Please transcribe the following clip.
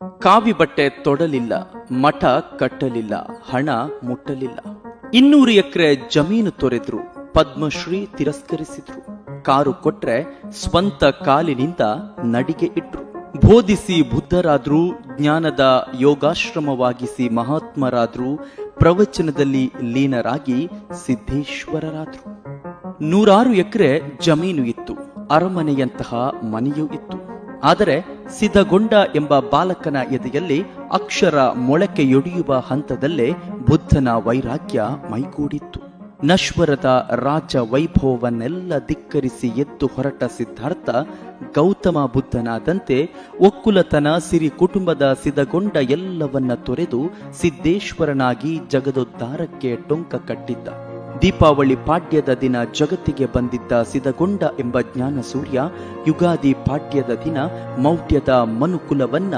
ಕಾವಿ ಬಟ್ಟೆ ತೊಡಲಿಲ್ಲ, ಮಠ ಕಟ್ಟಲಿಲ್ಲ, ಹಣ ಮುಟ್ಟಲಿಲ್ಲ. ಇನ್ನೂರು ಎಕರೆ ಜಮೀನು ತೊರೆದ್ರು, ಪದ್ಮಶ್ರೀ ತಿರಸ್ಕರಿಸಿದ್ರು. ಕಾರು ಕೊಟ್ರೆ ಸ್ವಂತ ಕಾಲಿನಿಂದ ನಡಿಗೆ ಇಟ್ರು. ಬೋಧಿಸಿ ಬುದ್ಧರಾದ್ರು, ಜ್ಞಾನದ ಯೋಗಾಶ್ರಮವಾಗಿಸಿ ಮಹಾತ್ಮರಾದ್ರು, ಪ್ರವಚನದಲ್ಲಿ ಲೀನರಾಗಿ ಸಿದ್ದೇಶ್ವರರಾದ್ರು ನೂರಾರು ಎಕರೆ ಜಮೀನು ಇತ್ತು, ಅರಮನೆಯಂತಹ ಮನೆಯೂ ಇತ್ತು. ಆದರೆ ಸಿದ್ಧಗೊಂಡ ಎಂಬ ಬಾಲಕನ ಎದೆಯಲ್ಲಿ ಅಕ್ಷರ ಮೊಳಕೆಯೊಡೆಯುವ ಹಂತದಲ್ಲೇ ಬುದ್ಧನ ವೈರಾಗ್ಯ ಮೈಗೂಡಿತ್ತು. ನಶ್ವರದ ರಾಜ ವೈಭವವನ್ನೆಲ್ಲ ಧಿಕ್ಕರಿಸಿ ಎದ್ದು ಹೊರಟ ಸಿದ್ಧಾರ್ಥ ಗೌತಮ ಬುದ್ಧನಾದಂತೆ ಒಕ್ಕುಲತನ ಸಿರಿ ಕುಟುಂಬದ ಸಿದ್ಧಗೊಂಡ ಎಲ್ಲವನ್ನ ತೊರೆದು ಸಿದ್ದೇಶ್ವರನಾಗಿ ಜಗದೋದ್ಧಾರಕ್ಕೆ ಟೊಂಕ ಕಟ್ಟಿದ್ದ. ದೀಪಾವಳಿ ಪಾಡ್ಯದ ದಿನ ಜಗತ್ತಿಗೆ ಬಂದಿದ್ದ ಸಿದಗೊಂಡ ಎಂಬ ಜ್ಞಾನ ಸೂರ್ಯ ಯುಗಾದಿ ಪಾಡ್ಯದ ದಿನ ಮೌಢ್ಯದ ಮನುಕುಲವನ್ನ